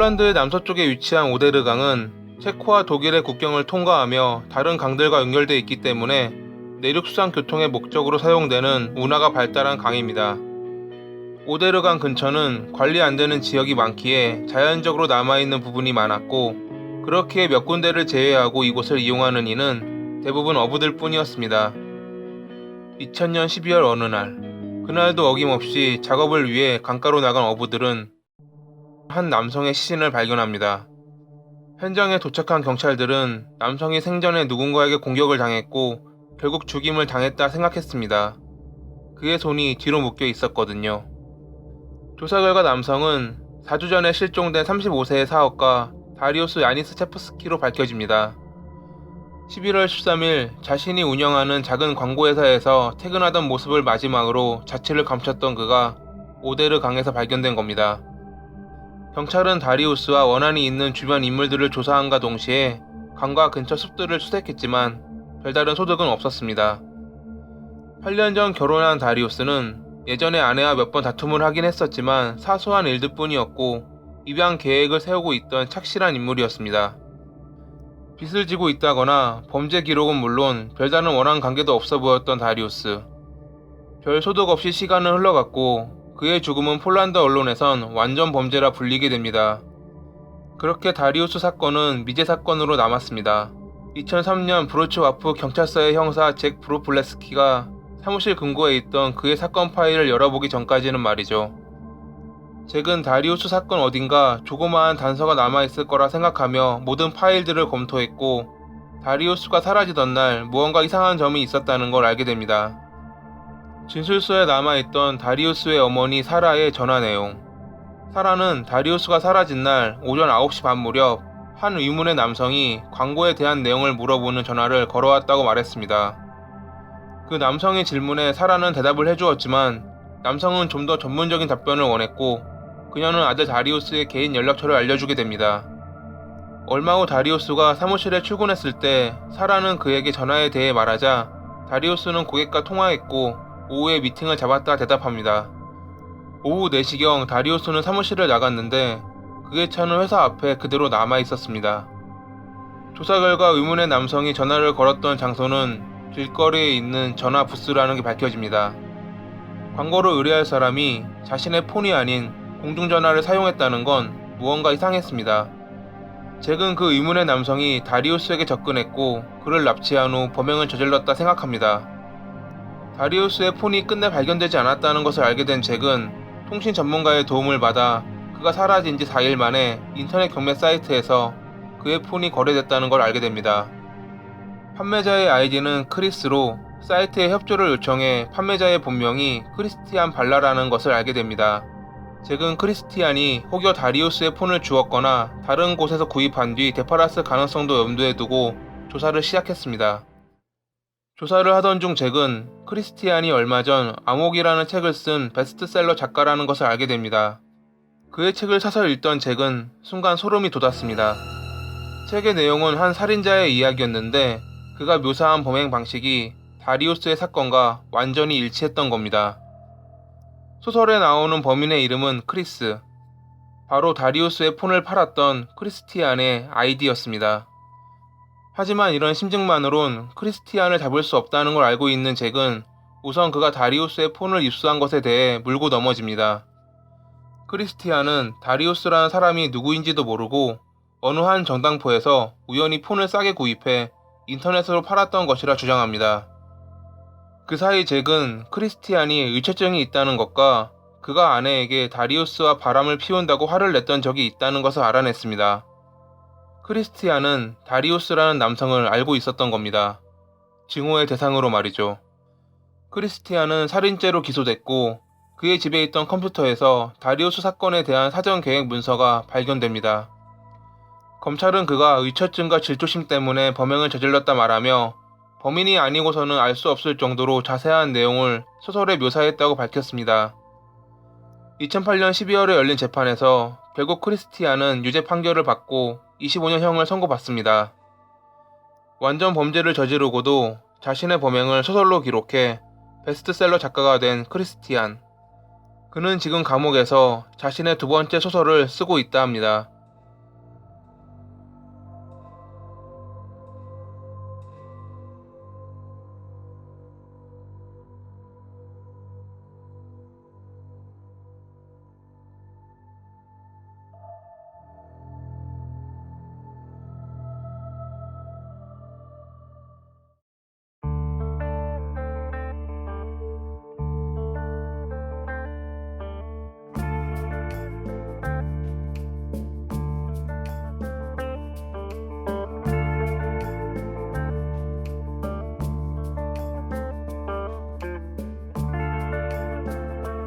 폴란드의 남서쪽에 위치한 오데르강은 체코와 독일의 국경을 통과하며 다른 강들과 연결되어 있기 때문에 내륙 수상 교통의 목적으로 사용되는 운하가 발달한 강입니다. 오데르강 근처는 관리 안 되는 지역이 많기에 자연적으로 남아있는 부분이 많았고 그렇기에 몇 군데를 제외하고 이곳을 이용하는 이는 대부분 어부들 뿐이었습니다. 2000년 12월 어느 날 그날도 어김없이 작업을 위해 강가로 나간 어부들은 한 남성의 시신을 발견합니다. 현장에 도착한 경찰들은 남성이 생전에 누군가에게 공격을 당했고 결국 죽임을 당했다 생각했습니다. 그의 손이 뒤로 묶여 있었거든요. 조사 결과 남성은 4주 전에 실종된 35세의 사업가 다리오스 야니스 체프스키로 밝혀집니다. 11월 13일 자신이 운영하는 작은 광고회사에서 퇴근하던 모습을 마지막으로 자취를 감췄던 그가 오데르 강에서 발견된 겁니다. 경찰은 다리우스와 원한이 있는 주변 인물들을 조사함과 동시에 강과 근처 숲들을 수색했지만 별다른 소득은 없었습니다. 8년 전 결혼한 다리우스는 예전에 아내와 몇 번 다툼을 하긴 했었지만 사소한 일들 뿐이었고 입양 계획을 세우고 있던 착실한 인물이었습니다. 빚을 지고 있다거나 범죄 기록은 물론 별다른 원한 관계도 없어 보였던 다리우스. 별 소득 없이 시간은 흘러갔고 그의 죽음은 폴란드 언론에선 완전 범죄라 불리게 됩니다. 그렇게 다리우스 사건은 미제 사건으로 남았습니다. 2003년 브로츠와프 경찰서의 형사 잭 브로플레스키가 사무실 금고에 있던 그의 사건 파일을 열어보기 전까지는 말이죠. 잭은 다리우스 사건 어딘가 조그마한 단서가 남아있을 거라 생각하며 모든 파일들을 검토했고 다리우스가 사라지던 날 무언가 이상한 점이 있었다는 걸 알게 됩니다. 진술서에 남아있던 다리우스의 어머니 사라의 전화 내용. 사라는 다리우스가 사라진 날 오전 9시 반 무렵 한 의문의 남성이 광고에 대한 내용을 물어보는 전화를 걸어왔다고 말했습니다. 그 남성의 질문에 사라는 대답을 해주었지만 남성은 좀 더 전문적인 답변을 원했고 그녀는 아들 다리우스의 개인 연락처를 알려주게 됩니다. 얼마 후 다리우스가 사무실에 출근했을 때 사라는 그에게 전화에 대해 말하자 다리우스는 고객과 통화했고 오후에 미팅을 잡았다 대답합니다. 오후 4시경 다리우스는 사무실을 나갔는데 그의 차는 회사 앞에 그대로 남아 있었습니다. 조사 결과 의문의 남성이 전화를 걸었던 장소는 길거리에 있는 전화 부스라는 게 밝혀집니다. 광고를 의뢰할 사람이 자신의 폰이 아닌 공중전화를 사용했다는 건 무언가 이상했습니다. 잭은 그 의문의 남성이 다리우스에게 접근했고 그를 납치한 후 범행을 저질렀다 생각합니다. 다리우스의 폰이 끝내 발견되지 않았다는 것을 알게 된 잭은 통신 전문가의 도움을 받아 그가 사라진 지 4일 만에 인터넷 경매 사이트에서 그의 폰이 거래됐다는 걸 알게 됩니다. 판매자의 아이디는 크리스로 사이트에 협조를 요청해 판매자의 본명이 크리스티안 발라라는 것을 알게 됩니다. 잭은 크리스티안이 혹여 다리우스의 폰을 주었거나 다른 곳에서 구입한 뒤 되팔았을 가능성도 염두에 두고 조사를 시작했습니다. 조사를 하던 중 잭은 크리스티안이 얼마 전 암흑이라는 책을 쓴 베스트셀러 작가라는 것을 알게 됩니다. 그의 책을 사서 읽던 잭은 순간 소름이 돋았습니다. 책의 내용은 한 살인자의 이야기였는데 그가 묘사한 범행 방식이 다리우스의 사건과 완전히 일치했던 겁니다. 소설에 나오는 범인의 이름은 크리스. 바로 다리우스의 폰을 팔았던 크리스티안의 아이디였습니다. 하지만 이런 심증만으론 크리스티안을 잡을 수 없다는 걸 알고 있는 잭은 우선 그가 다리우스의 폰을 입수한 것에 대해 물고 넘어집니다. 크리스티안은 다리우스라는 사람이 누구인지도 모르고 어느 한 정당포에서 우연히 폰을 싸게 구입해 인터넷으로 팔았던 것이라 주장합니다. 그 사이 잭은 크리스티안이 의처증이 있다는 것과 그가 아내에게 다리우스와 바람을 피운다고 화를 냈던 적이 있다는 것을 알아냈습니다. 크리스티안은 다리우스라는 남성을 알고 있었던 겁니다. 증오의 대상으로 말이죠. 크리스티안은 살인죄로 기소됐고 그의 집에 있던 컴퓨터에서 다리우스 사건에 대한 사전 계획 문서가 발견됩니다. 검찰은 그가 의처증과 질투심 때문에 범행을 저질렀다 말하며 범인이 아니고서는 알 수 없을 정도로 자세한 내용을 소설에 묘사했다고 밝혔습니다. 2008년 12월에 열린 재판에서 결국 크리스티안은 유죄 판결을 받고 25년형을 선고받습니다. 완전 범죄를 저지르고도 자신의 범행을 소설로 기록해 베스트셀러 작가가 된 크리스티안. 그는 지금 감옥에서 자신의 두 번째 소설을 쓰고 있다 합니다.